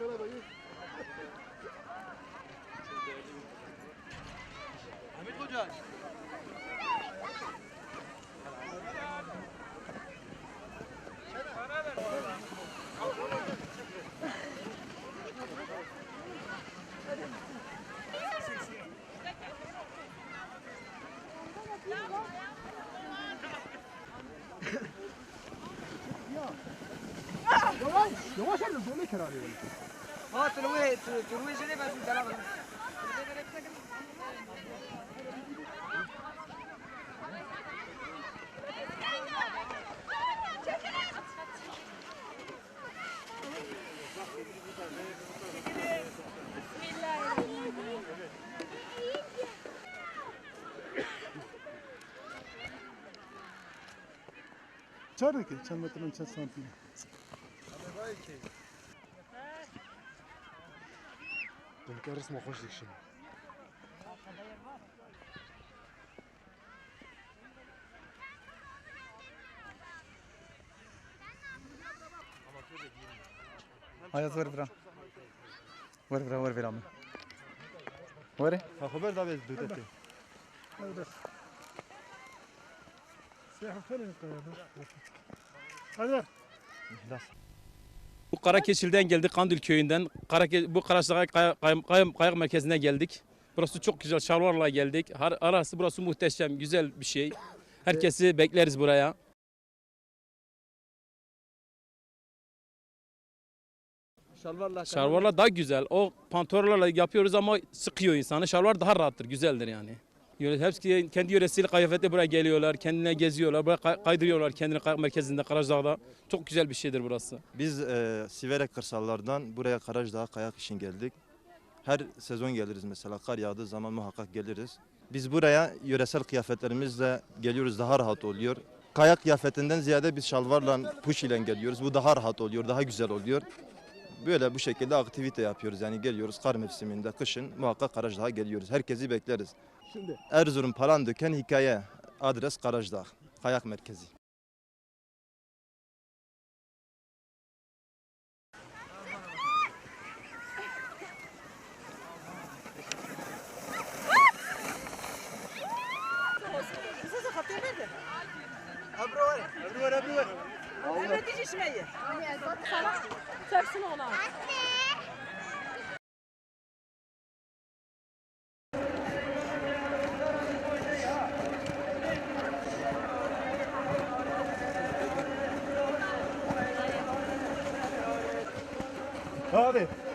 Hamit Hoca. Yavaş elin zorla Ha tuluve tuluve şöyle ben şimdi sana Abi bay ki. ten teraz ma hoş dikşim. Hayat ver bra. Ver bra ver bra. Ver. Ha haber da bez dudete. Evet. Siyah falan kadar. Hadi. Hadi. Bu Karakeşil'den geldik Kandil köyünden. Karake, bu Karaşlığa kay, kay, kay- kayak merkezine geldik. Burası çok güzel. Şalvarla geldik. Har, arası burası muhteşem, güzel bir şey. Herkesi bekleriz buraya. Şalvarla. Şalvarla daha güzel. O pantolonlarla yapıyoruz ama sıkıyor insanı. Şalvar daha rahattır, güzeldir yani. Hepsi kendi yöresiyle kıyafetle buraya geliyorlar, kendine geziyorlar, buraya kay- kaydırıyorlar kendini merkezinde, Karacadağ'da. Çok güzel bir şeydir burası. Biz e, Siverek kırsallardan buraya Karajdağ kayak için geldik. Her sezon geliriz mesela kar yağdığı zaman muhakkak geliriz. Biz buraya yöresel kıyafetlerimizle geliyoruz daha rahat oluyor. Kayak kıyafetinden ziyade biz şalvarla puş ile geliyoruz. Bu daha rahat oluyor, daha güzel oluyor. Böyle bu şekilde aktivite yapıyoruz. Yani geliyoruz kar mevsiminde, kışın muhakkak Karajdağ'a geliyoruz. Herkesi bekleriz. Şimdi Erzurum Palandöken hikaye. Adres Karajdağ. Kayak merkezi. Tepsini ona. Olha.